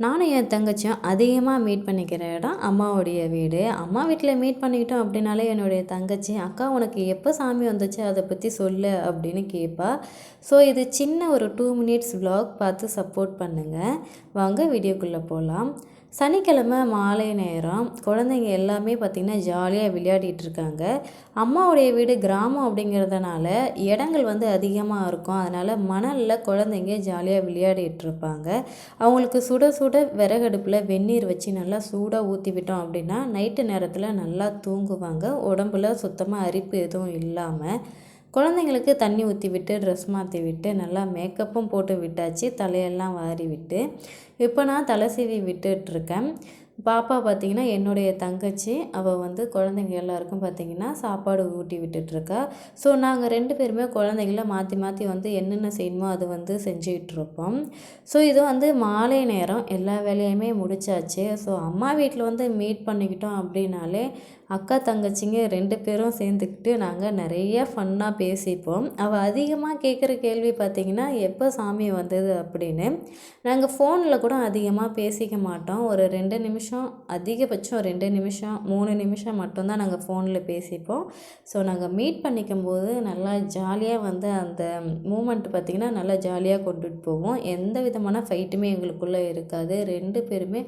நானும் என் தங்கச்சியும் அதிகமாக மீட் பண்ணிக்கிற இடம் அம்மாவுடைய வீடு. அம்மா வீட்டில் மீட் பண்ணிக்கிட்டோம் அப்படின்னாலே என்னுடைய தங்கச்சி அக்கா உனக்கு எப்போ சாமி வந்துச்சு? அதை பற்றி சொல்லு அப்படின்னு கேட்பா ஸோ இது சின்ன ஒரு டூ மினிட்ஸ் vlog பார்த்து சப்போர்ட் பண்ணுங்கள் வாங்க வீடியோக்குள்ளே போகலாம் சனிக்கிழமை மாலை நேரம் குழந்தைங்க எல்லாமே பார்த்திங்கன்னா ஜாலியாக விளையாடிட்டு இருக்காங்க. அம்மாவுடைய வீடு கிராமம் அப்படிங்கிறதுனால இடங்கள் வந்து அதிகமாக இருக்கும். அதனால் மணலில் குழந்தைங்க ஜாலியாக விளையாடிட்டு இருப்பாங்க. அவங்களுக்கு சுட சுட விறகடுப்பில் வெந்நீர் வச்சு நல்லா சூடாக ஊற்றி விட்டோம் அப்படின்னா நைட்டு நேரத்தில் நல்லா தூங்குவாங்க. உடம்புல சுத்தமாக அரிப்பு எதுவும் இல்லாமல் குழந்தைங்களுக்கு தண்ணி ஊற்றி விட்டு ட்ரெஸ் மாற்றி விட்டு நல்லா மேக்கப்பும் போட்டு விட்டாச்சு தலையெல்லாம் வாரி விட்டு இப்போ நான் தலை சீவி விட்டுட்ருக்கேன் பாப்பா பார்த்திங்கன்னா என்னுடைய தங்கச்சி. அவள் வந்து குழந்தைங்க எல்லாருக்கும் பார்த்திங்கன்னா சாப்பாடு ஊட்டி விட்டுட்ருக்கா. ஸோ நாங்கள் ரெண்டு பேருமே குழந்தைங்கள மாற்றி மாற்றி வந்து என்னென்ன செய்யணுமோ அது வந்து செஞ்சுக்கிட்ருப்போம் ஸோ இது வந்து மாலை நேரம். எல்லா வேலையுமே முடிச்சாச்சு. ஸோ அம்மா வீட்டில் வந்து மீட் பண்ணிக்கிட்டோம் அப்படின்னாலே அக்கா தங்கச்சிங்க ரெண்டு பேரும் சேர்ந்துக்கிட்டு நாங்கள் நிறைய ஃபன்னாக பேசிப்போம். அவள் அதிகமாக கேட்குற கேள்வி பார்த்திங்கன்னா எப்போ சாமி வந்தது? அப்படின்னு. நாங்கள் ஃபோனில் கூட அதிகமாக பேசிக்க மாட்டோம். ஒரு ரெண்டு நிமிஷம் அதிகபட்சம் ரெண்டு நிமிஷம் மூணு நிமிஷம் மட்டும்தான் நாங்கள் ஃபோனில் பேசிப்போம். ஸோ நாங்கள் மீட் பண்ணிக்கும் போது நல்லா ஜாலியாக வந்து அந்த மூமெண்ட் பார்த்திங்கன்னா நல்லா ஜாலியாக கொண்டுட்டு போவோம். எந்த விதமான ஃபைட்டுமே எங்களுக்குள்ளே இருக்காது. ரெண்டு பேருமே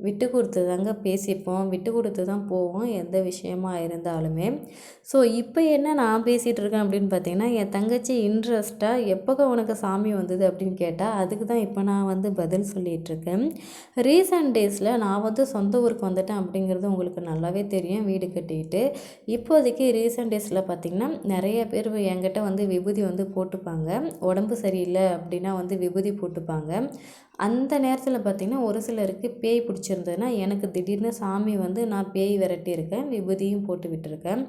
விட்டு கொடுத்து தாங்க பேசிப்போம் விட்டு கொடுத்து தான் போவோம் எந்த விஷயமா இருந்தாலுமே. ஸோ இப்போ என்ன நான் பேசிகிட்டு இருக்கேன் அப்படின்னு பார்த்தீங்கன்னா என் தங்கச்சி இன்ட்ரெஸ்ட்டாக எப்போங்க உனக்கு சாமி வந்தது அப்படின்னு கேட்டால் அதுக்கு தான் இப்போ நான் வந்து பதில் சொல்லிகிட்டு இருக்கேன். ரீசெண்ட் டேஸில் நான் வந்து சொந்த ஊருக்கு வந்துட்டேன் அப்படிங்கிறது உங்களுக்கு நல்லாவே தெரியும். வீடு கட்டிக்கிட்டு இப்போதைக்கு ரீசெண்ட் டேஸில் பார்த்திங்கன்னா நிறைய பேர் என்கிட்ட வந்து விபூதி வந்து போட்டுப்பாங்க. உடம்பு சரியில்லை அப்படின்னா வந்து விபூதி போட்டுப்பாங்க. அந்த நேரத்தில் பார்த்திங்கன்னா ஒரு சிலருக்கு பேய் பிடிச்சிருந்ததுன்னா எனக்கு திடீர்னு சாமி வந்து நான் பேய் விரட்டியிருக்கேன் விபூதியும் போட்டு விட்டுருக்கேன்.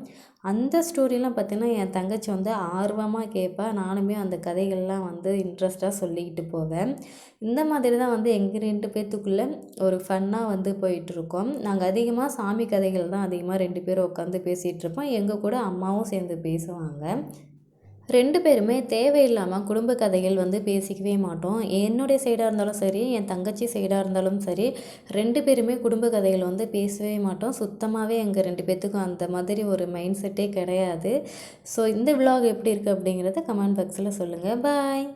அந்த ஸ்டோரியெலாம் பார்த்திங்கன்னா என் தங்கச்சி வந்து ஆர்வமாக கேட்பா நானுமே அந்த கதைகள்லாம் வந்து இன்ட்ரெஸ்ட்டாக சொல்லிக்கிட்டு போவேன். இந்த மாதிரி தான் வந்து எங்கள் ரெண்டு பேர்த்துக்குள்ளே ஒரு ஃபன்னாக வந்து போயிட்டுருக்கோம். நாங்கள் அதிகமாக சாமி கதைகள் தான் அதிகமாக ரெண்டு பேரும் உட்காந்து பேசிகிட்ருப்போம் எங்கள் கூட அம்மாவும் சேர்ந்து பேசுவாங்க. ரெண்டு பேருமே தேவையில்லாமல் குடும்ப கதைகள் வந்து பேசிக்கவே மாட்டோம். என்னுடைய சைடாக இருந்தாலும் சரி என் தங்கச்சி சைடாக இருந்தாலும் சரி ரெண்டு பேருமே குடும்ப கதைகள் வந்து பேசவே மாட்டோம். சுத்தமாகவே எங்கள் ரெண்டு பேர்த்துக்கும் அந்த மாதிரி ஒரு மைண்ட் செட்டே கிடையாது. ஸோ இந்த விலாக் எப்படி இருக்குது அப்படிங்கிறத கமெண்ட் பாக்ஸில் சொல்லுங்கள் பாய்